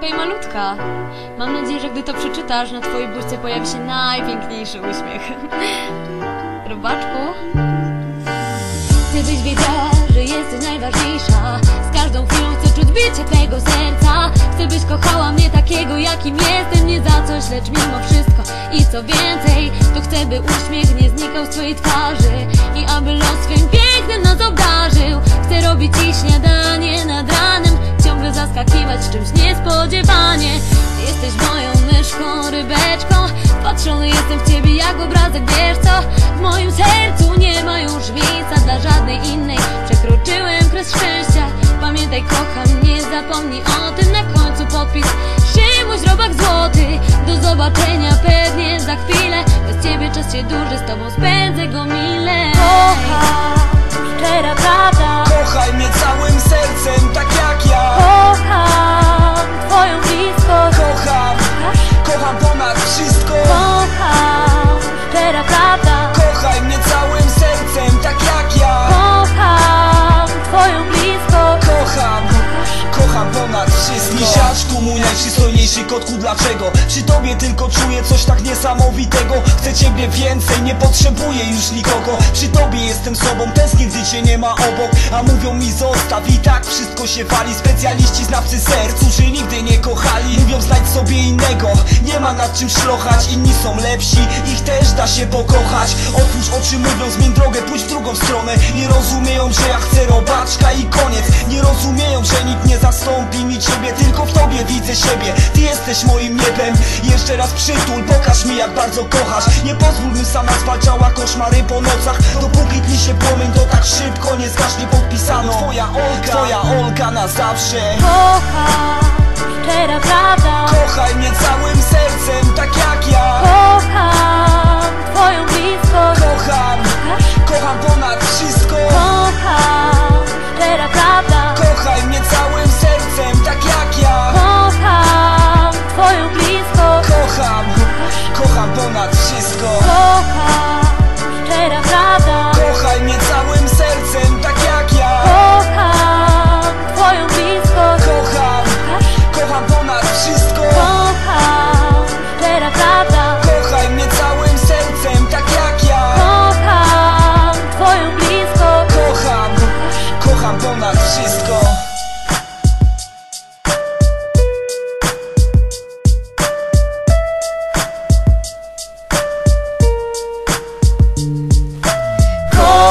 Hej malutka, mam nadzieję, że gdy to przeczytasz, na twojej buźce pojawi się najpiękniejszy uśmiech. Robaczku? Ty byś wiedziała, że jesteś najważniejsza Z każdą chwilą chcę czuć bicie twego serca. Chcę byś kochała mnie takiego, jakim jestem Nie za coś, lecz mimo wszystko. I co więcej, to chcę, by uśmiech nie znikał z twojej twarzy. I aby los swym pięknym nas obdarzył rybeczką Patrzony jestem w ciebie jak obrazek, wiesz co? W moim sercu nie ma już miejsca dla żadnej innej. Przekroczyłem kres szczęścia. Pamiętaj, kocham, nie zapomnij o tym. Na końcu podpis. Szymuś robak złoty. Do zobaczenia pewnie za chwilę. Bez ciebie czas się dłuży, z tobą spędzę go mile wszystko Misiaczku, mój najprzystojniejszy kotku, dlaczego? Przy tobie tylko czuję coś tak niesamowitego. Chcę ciebie więcej, nie potrzebuję już nikogo. Przy tobie jestem sobą, tęsknię, gdy cię nie ma obok. A mówią mi zostaw i tak wszystko się wali. Specjaliści znawcy serc, którzy nigdy nie kochali. Mówią znajdź sobie innego, nie ma nad czym szlochać. Inni są lepsi, ich też da się pokochać. Otwórz oczy, mówią zmień drogę, pójdź w drugą stronę. Nie rozumieją, że ja chcę robaczka i koniec. Nie rozumieją, że nikt nie zastąpi mi ciebie Tylko w tobie widzę siebie, ty jesteś moim niebem. Jeszcze raz przytul, pokaż mi jak bardzo kochasz. Nie pozwól bym sama zwalczała koszmary po nocach. Dopóki tli się płomień, to tak szybko nie zgaśnie podpisano. Twoja Olka, twoja Olka na zawsze. Kocham, szczera prawda Kochaj mnie całym sercem,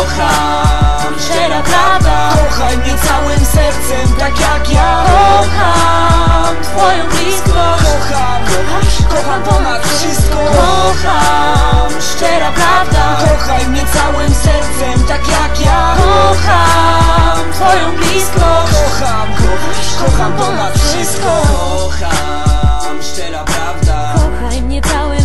Kocham, prawda kochaj mnie całym sercem, tak jak ja. Kocham twoją bliskość Kocham, kocham ponad wszystko. Kocham, szczera prawda Kochaj mnie całym sercem, tak jak ja. Kocham twoją bliskość Kocham, kocham ponad wszystko. Kocham, szczera prawda. Kochaj mnie całym